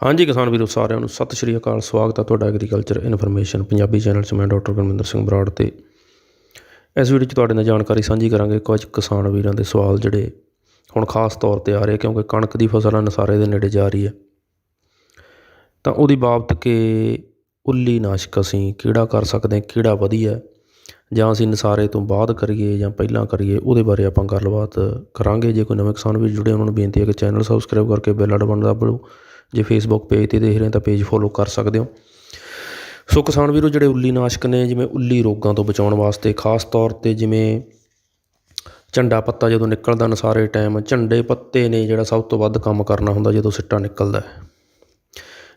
ਹਾਂਜੀ ਕਿਸਾਨ ਵੀਰੋ, ਸਾਰਿਆਂ ਨੂੰ ਸਤਿ ਸ਼੍ਰੀ ਅਕਾਲ। ਸਵਾਗਤ ਹੈ ਤੁਹਾਡਾ ਐਗਰੀਕਲਚਰ ਇਨਫੋਰਮੇਸ਼ਨ ਪੰਜਾਬੀ ਚੈਨਲ 'ਚ। ਮੈਂ ਡਾਕਟਰ ਗੁਰਮਿੰਦਰ ਸਿੰਘ ਬਰਾੜ ਤੇ ਇਸ ਵੀਡੀਓ 'ਚ ਤੁਹਾਡੇ ਨਾਲ ਜਾਣਕਾਰੀ ਸਾਂਝੀ ਕਰਾਂਗੇ ਕੁਝ ਕਿਸਾਨ ਵੀਰਾਂ ਦੇ ਸਵਾਲ ਜਿਹੜੇ ਹੁਣ ਖਾਸ ਤੌਰ ਤੇ ਆ ਰਹੇ ਕਿਉਂਕਿ ਕਣਕ ਦੀ ਫਸਲ ਨਸਾਰੇ ਦੇ ਨੇੜੇ ਜਾ ਰਹੀ ਹੈ ਤਾਂ ਉਹਦੀ ਬਾਬਤ ਕਿ ਉੱਲੀ ਨਾਸ਼ਕ ਅਸੀਂ ਕਿਹੜਾ ਕਰ ਸਕਦੇ ਹਾਂ ਕਿਹੜਾ ਵਧੀਆ ਜਾਂ ਅਸੀਂ ਨਸਾਰੇ ਤੋਂ ਬਾਅਦ ਕਰੀਏ ਜਾਂ ਪਹਿਲਾਂ ਕਰੀਏ, ਉਹਦੇ ਬਾਰੇ ਆਪਾਂ ਗੱਲਬਾਤ ਕਰਾਂਗੇ। ਜੇ ਕੋਈ ਨਵੇਂ ਕਿਸਾਨ ਵੀਰ ਜੁੜੇ ਉਹਨਾਂ ਨੂੰ ਬੇਨਤੀ ਹੈ ਕਿ ਚੈਨਲ ਸਬਸਕ੍ਰਾਈਬ ਕਰਕੇ ਬੈਲ ਆਈਕਨ ਦਬਾਓ ਜੇ ਫੇਸਬੁੱਕ ਪੇਜ ਤੇ ਦੇਖ ਰਹੇ ਤਾਂ ਪੇਜ ਫੋਲੋ ਕਰ ਸਕਦੇ ਹੋ। ਸੋ ਕਿਸਾਨ ਵੀਰੋ, ਜਿਹੜੇ ਉੱਲੀ ਨਾਸ਼ਕ ਨੇ, ਜਿਵੇਂ ਉੱਲੀ ਰੋਗਾਂ ਤੋਂ ਬਚਾਉਣ ਵਾਸਤੇ ਖਾਸ ਤੌਰ ਤੇ ਜਿਵੇਂ ਝੰਡਾ ਪੱਤਾ ਜਦੋਂ ਨਿਕਲਦਾ ਨਸਾਰੇ ਟਾਈਮ ਝੰਡੇ ਪੱਤੇ ਨੇ ਜਿਹੜਾ ਸਭ ਤੋਂ ਵੱਧ ਕੰਮ ਕਰਨਾ ਹੁੰਦਾ ਜਦੋਂ ਸਿੱਟਾ ਨਿਕਲਦਾ ਹੈ।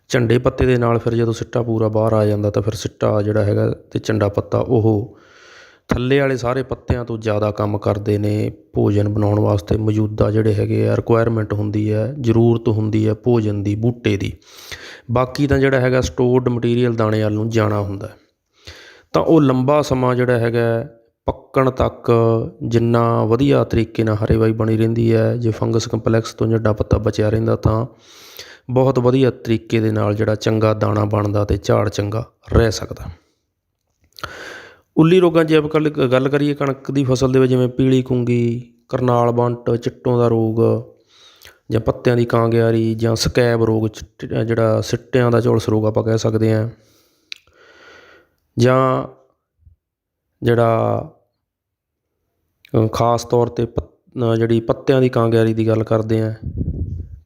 ਝੰਡੇ ਪੱਤੇ ਦੇ ਨਾਲ ਫਿਰ ਜਦੋਂ ਸਿੱਟਾ ਪੂਰਾ ਬਾਹਰ ਆ ਜਾਂਦਾ ਤਾਂ ਫਿਰ ਸਿੱਟਾ ਜਿਹੜਾ ਹੈਗਾ ਤੇ ਝੰਡਾ ਪੱਤਾ ਉਹ ਥੱਲੇ ਵਾਲੇ ਸਾਰੇ ਪੱਤਿਆਂ ਤੋਂ ਜ਼ਿਆਦਾ ਕੰਮ ਕਰਦੇ ਨੇ ਭੋਜਨ ਬਣਾਉਣ ਵਾਸਤੇ। ਮੌਜੂਦਾ ਜਿਹੜੇ ਹੈਗੇ ਆ ਰਿਕੁਆਇਰਮੈਂਟ ਹੁੰਦੀ ਹੈ, ਜ਼ਰੂਰਤ ਹੁੰਦੀ ਹੈ ਭੋਜਨ ਦੀ, ਬੂਟੇ ਦੀ। ਬਾਕੀ ਤਾਂ ਜਿਹੜਾ ਹੈਗਾ ਸਟੋਰਡ ਮਟੀਰੀਅਲ ਦਾਣੇ ਵੱਲ ਨੂੰ ਜਾਣਾ ਹੁੰਦਾ। ਤਾਂ ਉਹ ਲੰਬਾ ਸਮਾਂ ਜਿਹੜਾ ਹੈਗਾ, ਪੱਕਣ ਤੱਕ ਜਿੰਨਾ ਵਧੀਆ ਤਰੀਕੇ ਨਾਲ ਹਰੇਵਾਈ ਬਣੀ ਰਹਿੰਦੀ ਹੈ, ਜੇ ਫੰਗਸ ਕੰਪਲੈਕਸ ਤੋਂ ਜੱਡਾ ਪੱਤਾ ਬਚਿਆ ਰਹਿੰਦਾ ਤਾਂ ਬਹੁਤ ਵਧੀਆ ਤਰੀਕੇ ਦੇ ਨਾਲ ਜਿਹੜਾ ਚੰਗਾ ਦਾਣਾ ਬਣਦਾ ਤੇ ਝਾੜ ਚੰਗਾ ਰਹਿ ਸਕਦਾ। ਉੱਲੀ ਰੋਗਾਂ ਜੇ ਆਪਾਂ ਗੱਲ- ਗੱਲ ਕਰੀਏ ਕਣਕ ਦੀ ਫਸਲ ਦੇ ਵਿੱਚ, ਜਿਵੇਂ ਪੀਲੀ ਕੁੰਗੀ ਕਰਨਾਲ ਬੰਟ, ਚਿੱਟੋਂ ਦਾ ਰੋਗ ਜਾਂ ਪੱਤਿਆਂ ਦੀ ਕਾਂਗਿਆਰੀ ਜਾਂ ਸਕੈਬ ਰੋਗ, ਚਿੱਟ- ਜਿਹੜਾ ਸਿੱਟਿਆਂ ਦਾ ਝੁਲਸ ਰੋਗ ਆਪਾਂ ਕਹਿ ਸਕਦੇ ਹਾਂ ਜਾਂ ਜਿਹੜਾ ਖਾਸ ਤੌਰ ਤੇ ਪੱਤ- ਜਿਹੜੀ ਪੱਤਿਆਂ ਦੀ ਕਾਂਗਿਆਰੀ ਦੀ ਗੱਲ ਕਰਦੇ ਹਾਂ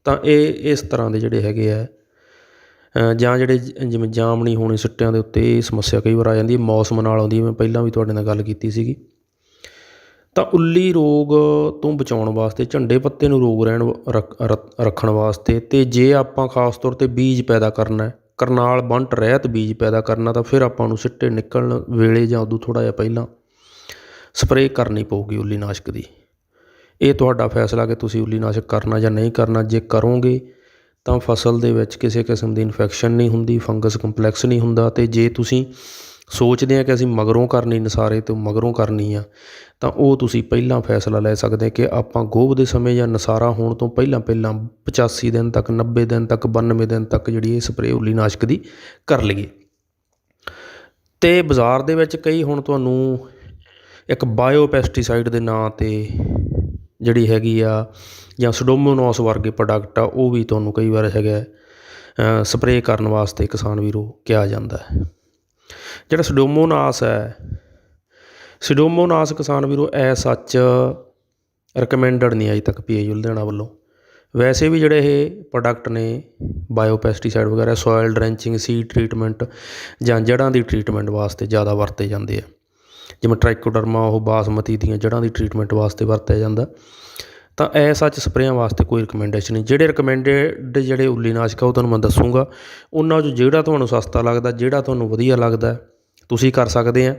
ਤਾਂ ਇਹ, ਇਸ ਤਰ੍ਹਾਂ ਦੇ ਜਿਹੜੇ ਹੈਗੇ ਆ ਜਾਂ ਜਿਹੜੇ ਜਿਵੇਂ ਜਾਮਣੀ ਹੋਣੀ ਸਿੱਟਿਆਂ ਦੇ ਉੱਤੇ ਇਹ ਸਮੱਸਿਆ ਕਈ ਵਾਰ ਆ ਜਾਂਦੀ ਹੈ, ਮੌਸਮ ਨਾਲ ਆਉਂਦੀ ਹੈ, ਮੈਂ ਪਹਿਲਾਂ ਵੀ ਤੁਹਾਡੇ ਨਾਲ ਗੱਲ ਕੀਤੀ ਸੀਗੀ। ਤਾਂ ਉੱਲੀ ਰੋਗ ਤੋਂ ਬਚਾਉਣ ਵਾਸਤੇ, ਝੰਡੇ ਪੱਤੇ ਨੂੰ ਰੋਗ ਰਹਿਣ ਵ- ਰੱਖਣ ਵਾਸਤੇ ਤੇ ਜੇ ਆਪਾਂ ਖਾਸ ਤੌਰ ਤੇ ਬੀਜ ਪੈਦਾ ਕਰਨਾ ਹੈ, ਕਰਨਾਲ, ਬੰਟ, ਰਹਿਤ ਬੀਜ ਪੈਦਾ ਕਰਨਾ, ਤਾਂ ਫਿਰ ਆਪਾਂ ਨੂੰ ਸਿੱਟੇ ਨਿਕਲਣ ਵੇਲੇ ਜਾਂ ਉਦੋਂ ਥੋੜਾ ਜਿਹਾ ਪਹਿਲਾਂ ਸਪਰੇਅ ਕਰਨੀ ਪਊਗੀ ਉੱਲੀ ਨਾਸ਼ਕ ਦੀ। ਇਹ ਤੁਹਾਡਾ ਫੈਸਲਾ ਕਿ ਤੁਸੀਂ ਉੱਲੀ ਨਾਸ਼ਕ ਕਰਨਾ ਜਾਂ ਨਹੀਂ ਕਰਨਾ, ਜੇ ਕਰੋਗੇ ਤਾਂ ਫਸਲ ਦੇ ਵਿੱਚ ਕਿਸੇ ਕਿਸਮ ਦੀ ਇਨਫੈਕਸ਼ਨ ਨਹੀਂ ਹੁੰਦੀ ਫੰਗਸ ਕੰਪਲੈਕਸ ਨਹੀਂ ਹੁੰਦਾ ਅਤੇ ਜੇ ਤੁਸੀਂ ਸੋਚਦੇ ਆ ਕਿ ਅਸੀਂ ਮਗਰੋਂ ਕਰਨੀ ਨਸਾਰੇ ਤੋਂ ਮਗਰੋਂ ਕਰਨੀ ਆ, ਤਾਂ ਉਹ ਤੁਸੀਂ ਪਹਿਲਾਂ ਫੈਸਲਾ ਲੈ ਸਕਦੇ ਕਿ ਆਪਾਂ ਗੋਭ ਦੇ ਸਮੇਂ ਜਾਂ ਨਸਾਰਾ ਹੋਣ ਤੋਂ ਪਹਿਲਾਂ ਪਹਿਲਾਂ 85 ਦਿਨ ਤੱਕ 90 ਦਿਨ ਤੱਕ 92 ਦਿਨ ਤੱਕ ਜਿਹੜੀ ਇਹ ਸਪਰੇਅ ਉੱਲੀਨਾਸ਼ਕ ਦੀ ਕਰ ਲਈਏ। ਤੇ ਬਾਜ਼ਾਰ ਦੇ ਵਿੱਚ ਕਈ ਹੁਣ ਤੁਹਾਨੂੰ ਇੱਕ ਬਾਇਓ ਪੈਸਟੀਸਾਈਡ ਦੇ ਨਾਂ ਤੇ ਜਿਹੜੀ ਹੈਗੀ ਆ, ਜਾਂ ਸਡੋਮੋਨੋਸ ਵਰਗੇ ਪ੍ਰੋਡਕਟ ਆ, ਉਹ ਵੀ ਤੁਹਾਨੂੰ ਕਈ ਵਾਰ ਹੈਗਾ ਸਪਰੇਅ ਕਰਨ ਵਾਸਤੇ ਕਿਸਾਨ ਵੀਰੋ ਕਿਹਾ ਜਾਂਦਾ ਹੈ। ਜਿਹੜਾ ਸਡੋਮੋਨਾਸ ਹੈ ਸਡੋਮੋਨਾਸ ਕਿਸਾਨ ਵੀਰੋ ਐ ਸੱਚ ਰეკਮੈਂਡਡ ਨਹੀਂ ਅਜੇ ਤੱਕ ਪੀਏ ਲੁਧਿਆਣਾ ਵੱਲੋਂ। ਵੈਸੇ ਵੀ ਜਿਹੜੇ ਇਹ ਪ੍ਰੋਡਕਟ ਨੇ ਬਾਇਓ ਪੈਸਟੀਸਾਈਡ ਵਗੈਰਾ ਸੋਇਲ ਡਰੈਂਚਿੰਗ ਸੀਡ ਟਰੀਟਮੈਂਟ ਜਾਂ ਜੜ੍ਹਾਂ ਦੀ ਟਰੀਟਮੈਂਟ ਵਾਸਤੇ ਜ਼ਿਆਦਾ ਵਰਤੇ ਜਾਂਦੇ ਆ। ਜਿਵੇਂ ਟ੍ਰਾਈਕੋਡਰਮਾ ਉਹ ਬਾਸਮਤੀ ਦੀਆਂ ਜੜ੍ਹਾਂ ਦੀ ਟਰੀਟਮੈਂਟ ਵਾਸਤੇ ਵਰਤਿਆ ਜਾਂਦਾ। ਤਾਂ ਐ ਸੱਚ ਸਪਰੇਆਂ ਵਾਸਤੇ ਕੋਈ ਰਿਕਮੈਂਡੇਸ਼ਨ ਨਹੀਂ। ਜਿਹੜੇ ਰਿਕਮੈਂਡਡ ਜਿਹੜੇ ਉੱਲੀ ਨਾਸ਼ਕ ਆ ਉਹ ਤੁਹਾਨੂੰ ਮੈਂ ਦੱਸੂਗਾ। ਉਹਨਾਂ 'ਚੋਂ ਜਿਹੜਾ ਤੁਹਾਨੂੰ ਸਸਤਾ ਲੱਗਦਾ, ਜਿਹੜਾ ਤੁਹਾਨੂੰ ਵਧੀਆ ਲੱਗਦਾ, ਤੁਸੀਂ ਕਰ ਸਕਦੇ ਆ।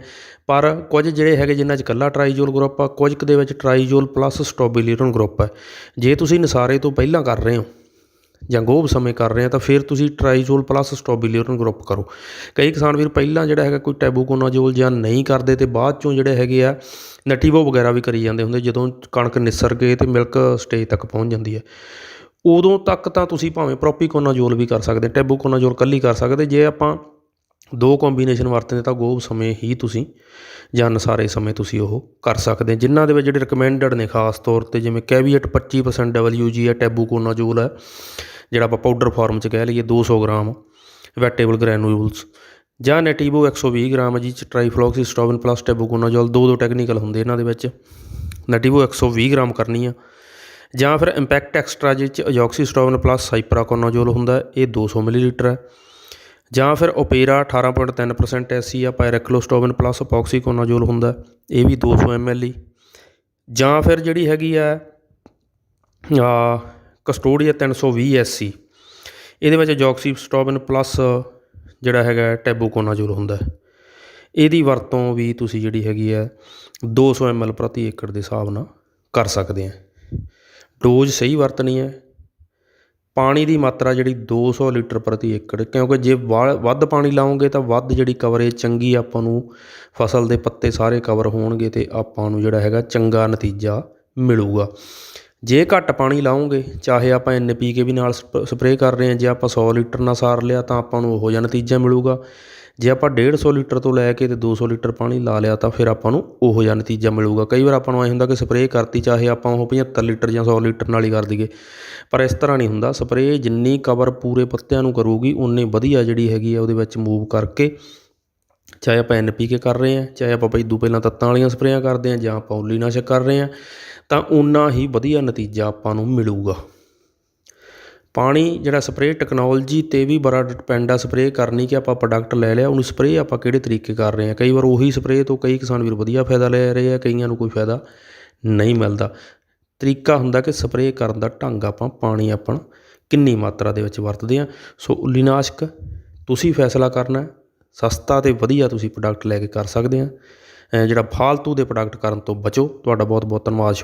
ਪਰ ਕੁਝ ਜਿਹੜੇ ਹੈਗੇ ਜਿਨ੍ਹਾਂ 'ਚ ਇਕੱਲਾ ਟਰਾਈਜੋਲ ਗਰੁੱਪ ਆ, ਕੁਝ ਕੁ ਦੇ ਵਿੱਚ ਟਰਾਈਜੋਲ ਪਲੱਸ ਸਟੋਬਿਲੀਰਨ ਗਰੁੱਪ ਹੈ ਜੇ ਤੁਸੀਂ ਨਸਾਰੇ ਤੋਂ ਪਹਿਲਾਂ ਕਰ ਰਹੇ ਹੋ ਜਾਂ ਗੋਭ ਸਮੇਂ ਕਰ ਰਹੇ ਆ, ਤਾਂ ਫਿਰ ਤੁਸੀਂ ਟਰਾਈਜੋਲ ਪਲੱਸ ਸਟੋਬਿਲੀਰਨ ਗਰੁੱਪ ਕਰੋ। ਕਈ ਕਿਸਾਨ ਵੀਰ ਪਹਿਲਾਂ ਜਿਹੜਾ ਹੈਗਾ ਕੋਈ ਟੈਬੂਕੋਨਾਜੋਲ ਜਾਂ ਨਹੀਂ ਕਰਦੇ ਤੇ ਬਾਅਦ ਚੋਂ ਜਿਹੜੇ ਹੈਗੇ ਆ, ਨਟੀਵੋ ਵਗੈਰਾ ਵੀ ਕਰੀ ਜਾਂਦੇ ਹੁੰਦੇ, ਜਦੋਂ ਕਣਕ ਨਿਸਰ ਕੇ ਤੇ ਮਿਲਕ ਸਟੇਜ ਤੱਕ ਪਹੁੰਚ ਜਾਂਦੀ ਹੈ। ਉਦੋਂ ਤੱਕ ਤਾਂ ਤੁਸੀਂ ਭਾਵੇਂ ਪ੍ਰੋਪੀਕੋਨਾਜੋਲ ਵੀ ਕਰ ਸਕਦੇ, ਟੈਬੂਕੋਨਾਜੋਲ ਕੱਲੀ ਕਰ ਸਕਦੇ, ਜੇ ਆਪਾਂ ਦੋ ਕੰਬੀਨੇਸ਼ਨ ਵਰਤਦੇ ਤਾਂ ਗੋਭ ਸਮੇਂ ਹੀ ਤੁਸੀਂ ਜਾਂ ਨਸਾਰੇ ਸਮੇਂ ਤੁਸੀਂ ਉਹ ਕਰ ਸਕਦੇ। ਜਿਨ੍ਹਾਂ ਦੇ ਵਿੱਚ ਜਿਹੜੇ ਰਿਕਮੈਂਡਡ ਨੇ, ਖਾਸ ਤੌਰ ਤੇ ਜਿਵੇਂ ਕੈਵੀਏਟ 25% WG ਹੈ, ਟੈਬੂਕੋਨਾਜੋਲ ਹੈ ਜਿਹੜਾ ਆਪਾਂ ਪਾਊਡਰ ਫਾਰਮ 'ਚ ਕਹਿ ਲਈਏ 200 ਗ੍ਰਾਮ ਵੈਟੇਬਲ ਗ੍ਰੈਨੂਲਸ ਜਾਂ ਨੈਟੀਵੋ 120 ਗ੍ਰਾਮ ਜੀ ਚ ਟ੍ਰਾਈਫਲੋਕਸੀਸਟੋਬਨ ਪਲੱਸ ਟੈਬੂਕੋਨਾਜੋਲ ਦੋ ਦੋ ਟੈਕਨੀਕਲ ਹੁੰਦੇ ਇਹਨਾਂ ਦੇ ਵਿੱਚ। ਨੈਟੀਵੋ 120 ਗ੍ਰਾਮ ਕਰਨੀ ਆ। ਜਾਂ ਫਿਰ ਇੰਪੈਕਟ ਐਕਸਟਰਾ ਜਿਹ 'ਚ ਅਜੋਕਸੀਸਟੋਬਨ ਪਲੱਸ ਸਾਈਪਰਾਕੋਨਾਜੋਲ ਹੁੰਦਾ ਹੈ, ਇਹ 200 ਮਿਲੀਲੀਟਰ ਹੈ। ਜਾਂ ਫਿਰ ਓਪੇਰਾ 18.3% ਐਸੀ ਆ ਪਾਇਰੈਕਲੋਸਟੋਬਨ ਪਲੱਸ ਅਪੋਕਸੀਕੋਨਾਜੋਲ ਹੁੰਦਾ ਇਹ ਵੀ 200 ml ਹੀ ਜਾਂ ਫਿਰ ਜਿਹੜੀ ਹੈਗੀ ਆ ਕਸਟੋਡੀਆ 320 ਐਸਸੀ। ਇਹਦੇ ਵਿੱਚ ਜੌਕਸੀਸਟੋਬਨ ਪਲੱਸ ਜਿਹੜਾ ਹੈਗਾ ਟੈਬੂਕੋਨਾਜੋਲ ਹੁੰਦਾ ਹੈ। ਇਹਦੀ ਵਰਤੋਂ ਵੀ ਤੁਸੀਂ ਜਿਹੜੀ ਹੈਗੀ ਹੈ 200 ml ਪ੍ਰਤੀ ਏਕੜ ਦੇ ਹਿਸਾਬ ਨਾਲ ਕਰ ਸਕਦੇ ਆ ਡੋਜ਼ ਸਹੀ ਵਰਤਣੀ ਹੈ। ਪਾਣੀ ਦੀ ਮਾਤਰਾ ਜਿਹੜੀ 200 ਲੀਟਰ ਪ੍ਰਤੀ ਏਕੜ, ਕਿਉਂਕਿ ਜੇ ਵਾ- ਵੱਧ ਪਾਣੀ ਲਾਓਗੇ ਤਾਂ ਵੱਧ ਜਿਹੜੀ ਕਵਰੇਜ ਚੰਗੀ ਆਪਾਂ ਨੂੰ ਫਸਲ ਦੇ ਪੱਤੇ ਸਾਰੇ ਕਵਰ ਹੋਣਗੇ ਤੇ ਆਪਾਂ ਨੂੰ ਜਿਹੜਾ ਹੈਗਾ ਚੰਗਾ ਨਤੀਜਾ ਮਿਲੂਗਾ। ਜੇ ਘੱਟ ਪਾਣੀ ਲਾਉਂਗੇ, ਚਾਹੇ ਆਪਾਂ ਐਨ ਪੀ ਕੇ ਵੀ ਨਾਲ ਸਪ, ਸਪਰੇਅ ਕਰ ਰਹੇ ਹਾਂ, ਜੇ ਆਪਾਂ ਸੌ ਲੀਟਰ ਨਾਲ ਸਾਰ ਲਿਆ ਤਾਂ ਆਪਾਂ ਨੂੰ ਉਹੋ ਜਿਹਾ ਨਤੀਜਾ ਮਿਲੂਗਾ। ਜੇ ਆਪਾਂ 150 ਲੀਟਰ ਤੋਂ ਲੈ ਕੇ ਤੇ 200 ਲੀਟਰ ਪਾਣੀ ਲਾ ਲਿਆ ਤਾਂ ਫਿਰ ਆਪਾਂ ਨੂੰ ਉਹੋ ਜਿਹਾ ਨਤੀਜਾ ਮਿਲੂਗਾ। ਕਈ ਵਾਰ ਆਪਾਂ ਨੂੰ ਐ ਹੁੰਦਾ ਕਿ ਸਪਰੇਅ ਕਰਤੀ, ਚਾਹੇ ਆਪਾਂ ਉਹ 75 ਲੀਟਰ ਜਾਂ 100 ਲੀਟਰ ਨਾਲ ਹੀ ਕਰ ਦਈਏ। ਪਰ ਇਸ ਤਰ੍ਹਾਂ ਨਹੀਂ ਹੁੰਦਾ। ਸਪਰੇਅ ਜਿੰਨੀ ਕਵਰ ਪੂਰੇ ਪੱਤਿਆਂ ਨੂੰ ਕਰੂਗੀ ਉਨੀ ਵਧੀਆ ਜਿਹੜੀ ਹੈਗੀ ਆ ਉਹਦੇ ਵਿੱਚ ਮੂਵ ਕਰਕੇ ਚਾਹੇ ਆਪਾਂ ਐਨ ਪੀ ਕੇ ਕਰ ਰਹੇ ਹਾਂ, ਚਾਹੇ ਆਪਾਂ ਇਦੂ ਪਹਿਲਾਂ ਤੱਤਾਂ ਵਾਲੀਆਂ ਸਪਰੇਆਂ ਕਰਦੇ ਹਾਂ ਜਾਂ ਆਪਾਂ ਉੱਲੀਨਾਸ਼ਕ ਕਰ ਰਹੇ ਹਾਂ, ਤਾਂ ਉਨਾ ਹੀ ਵਧੀਆ ਨਤੀਜਾ ਆਪਾਂ ਨੂੰ ਮਿਲੂਗਾ। ਪਾਣੀ ਜਿਹੜਾ ਸਪਰੇਅ ਟੈਕਨੋਲੋਜੀ 'ਤੇ ਵੀ ਬੜਾ ਡਿਪੈਂਡ ਆ ਸਪਰੇਅ ਕਰਨੀ ਕਿ ਆਪਾਂ ਪ੍ਰੋਡਕਟ ਲੈ ਲਿਆ, ਉਹਨੂੰ ਸਪਰੇਅ ਆਪਾਂ ਕਿਹੜੇ ਤਰੀਕੇ ਕਰ ਰਹੇ ਹਾਂ। ਕਈ ਵਾਰ ਉਹੀ ਸਪਰੇਅ ਤੋਂ ਕਈ ਕਿਸਾਨ ਵੀਰ ਵਧੀਆ ਫਾਇਦਾ ਲੈ ਰਹੇ ਆ, ਕਈਆਂ ਨੂੰ ਕੋਈ ਫਾਇਦਾ ਨਹੀਂ ਮਿਲਦਾ। ਤਰੀਕਾ ਹੁੰਦਾ ਕਿ ਸਪਰੇਅ ਕਰਨ ਦਾ ਢੰਗ ਆਪਾਂ ਪਾਣੀ ਆਪਾਂ ਕਿੰਨੀ ਮਾਤਰਾ ਦੇ ਵਿੱਚ ਵਰਤਦੇ ਹਾਂ। ਸੋ ਉਲੀਨਾਸ਼ਕ ਤੁਸੀਂ ਫੈਸਲਾ ਕਰਨਾ ਸਸਤਾ ਅਤੇ ਵਧੀਆ ਤੁਸੀਂ ਪ੍ਰੋਡਕਟ ਲੈ ਕੇ ਕਰ ਸਕਦੇ ਆ। ਜਿਹੜਾ ਫਾਲਤੂ ਦੇ ਪ੍ਰੋਡਕਟ ਕਰਨ ਤੋਂ ਬਚੋ। ਤੁਹਾਡਾ ਬਹੁਤ ਬਹੁਤ ਧੰਨਵਾਦ, ਸ਼ੁਕ